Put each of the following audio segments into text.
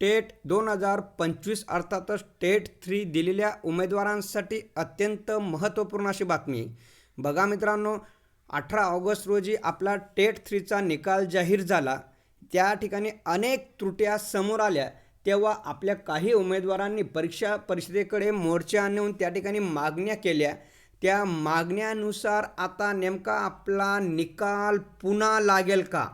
TET दोन हजार पंचवीस अर्थातच टेट थ्री दिलेल्या उमेदवारांसाठी अत्यंत महत्त्वपूर्ण अशी बातमी. बघा मित्रांनो अठरा ऑगस्ट रोजी आपला टेट थ्रीचा निकाल जाहीर झाला. त्या ठिकाणी अनेक त्रुट्या समोर आल्या. तेव्हा आपल्या काही उमेदवारांनी परीक्षा परिषदेकडे मोर्चा नेऊन त्या ठिकाणी मागण्या केल्या. त्या मागण्यानुसार आता नेमका आपला निकाल पुन्हा लागेल का?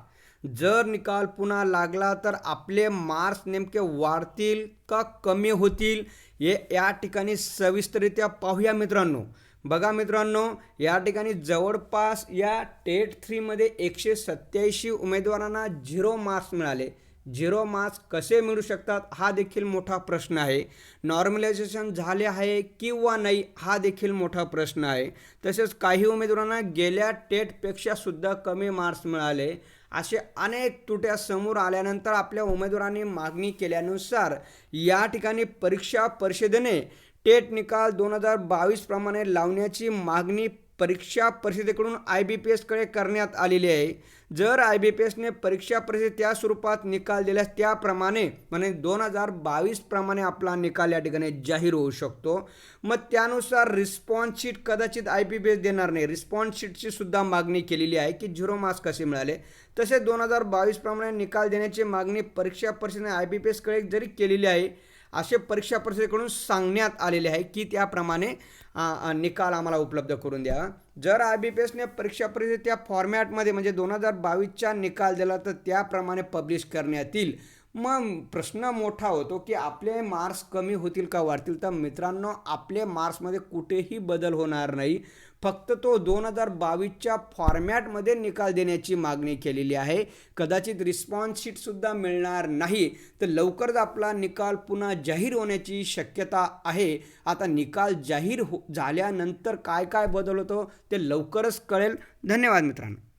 जर निकाल पुन्हा लागला तर आपले मार्क्स नेमके वाढतील का कमी होतील हे या ठिकाणी सविस्तरित्या पाहूया मित्रांनो. बघा मित्रांनो या ठिकाणी जवळपास या टेट थ्रीमध्ये एकशे सत्याऐंशी उमेदवारांना झिरो मार्क्स मिळाले. झिरो मार्क्स कसे मिळू शकतात हा देखील मोठा प्रश्न आहे. नॉर्मलायझेशन झाले आहे किंवा नाही हा देखील मोठा प्रश्न आहे. तसेच काही उमेदवारांना गेल्या टेटपेक्षा सुद्धा कमी मार्क्स मिळाले. असे अनेक तुट्या समोर आल्यानंतर आपल्या उमेदवारांनी मागणी केल्यानुसार या ठिकाणी परीक्षा परिषदेने टेट निकाल दोन हजार बावीसप्रमाणे लावण्याची मागणी परीक्षा परिषदेकडून आय बी पी एसकडे करण्यात आलेली आहे. जर आय बी पी एसने परीक्षा परिषद त्या स्वरूपात निकाल दिल्यास त्याप्रमाणे म्हणजे दोन हजार बावीसप्रमाणे आपला निकाल या ठिकाणी जाहीर होऊ शकतो. मग त्यानुसार रिस्पॉन्स शीट कदाचित आय बी पी एस देणार नाही. रिस्पॉन्स शीटची सुद्धा मागणी केलेली आहे की झिरो मार्क्स कसे मिळाले? तसेच दोन हजार बावीसप्रमाणे निकाल देण्याची मागणी परीक्षा परिषदेने आय बी पी एसकडे जरी केलेली आहे असे परीक्षा परिषदेकडून सांगण्यात आलेले आहे की त्याप्रमाणे निकाल आम्हाला उपलब्ध करून द्या. जर आय बी पी एसने परीक्षा परिषद त्या फॉर्मॅटमध्ये म्हणजे दोन हजार बावीसचा निकाल दिला तर त्याप्रमाणे पब्लिश करण्यात येईल. मग प्रश्न मोठा होतो की आपले मार्क्स कमी होतील का वाढतील? तर मित्रांनो आपले मार्क्समध्ये कुठेही बदल होणार नाही. फक्त तो दोन हजार बावीसच्या फॉर्मॅटमध्ये निकाल देण्याची मागणी केलेली आहे. कदाचित रिस्पॉन्स शीटसुद्धा मिळणार नाही. तर लवकरच आपला निकाल पुन्हा जाहीर होण्याची शक्यता आहे. आता निकाल जाहीर हो झाल्यानंतर काय काय बदल होतो ते लवकरच कळेल. धन्यवाद मित्रांनो.